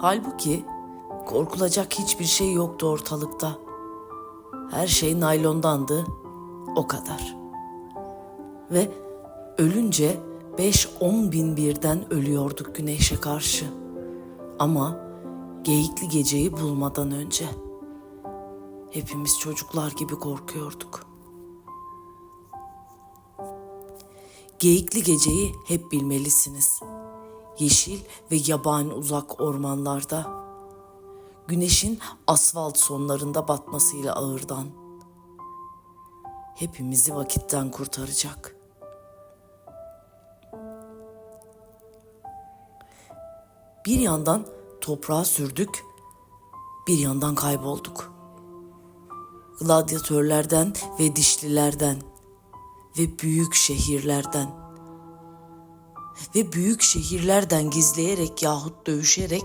Halbuki korkulacak hiçbir şey yoktu ortalıkta. Her şey naylondandı, o kadar. Ve ölünce 5-10 bin birden ölüyorduk güneşe karşı. Ama geyikli geceyi bulmadan önce. Hepimiz çocuklar gibi korkuyorduk. Geyikli geceyi hep bilmelisiniz. Yeşil ve yabani uzak ormanlarda. Güneşin asfalt sonlarında batmasıyla ağırdan. Hepimizi vakitten kurtaracak. Bir yandan toprağa sürdük, bir yandan kaybolduk. Gladyatörlerden ve dişlilerden ve büyük şehirlerden ve büyük şehirlerden gizleyerek yahut dövüşerek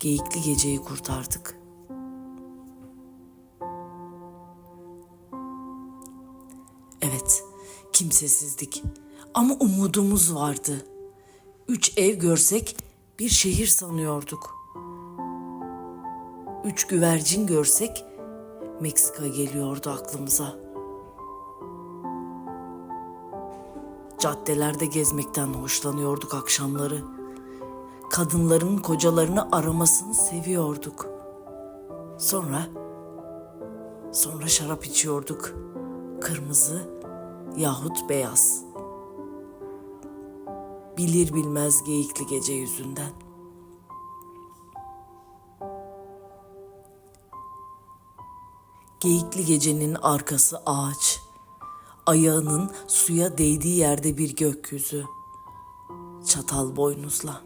geyikli geceyi kurtardık. Evet, kimsesizdik ama umudumuz vardı. Üç ev görsek bir şehir sanıyorduk. Üç güvercin görsek Meksika geliyordu aklımıza.'' Caddelerde gezmekten hoşlanıyorduk akşamları. Kadınların kocalarını aramasını seviyorduk. Sonra sonra şarap içiyorduk. Kırmızı yahut beyaz. Bilir bilmez geyikli gece yüzünden. Geyikli gecenin arkası ağaç ayağının suya değdiği yerde bir gökyüzü. Çatal boynuzla.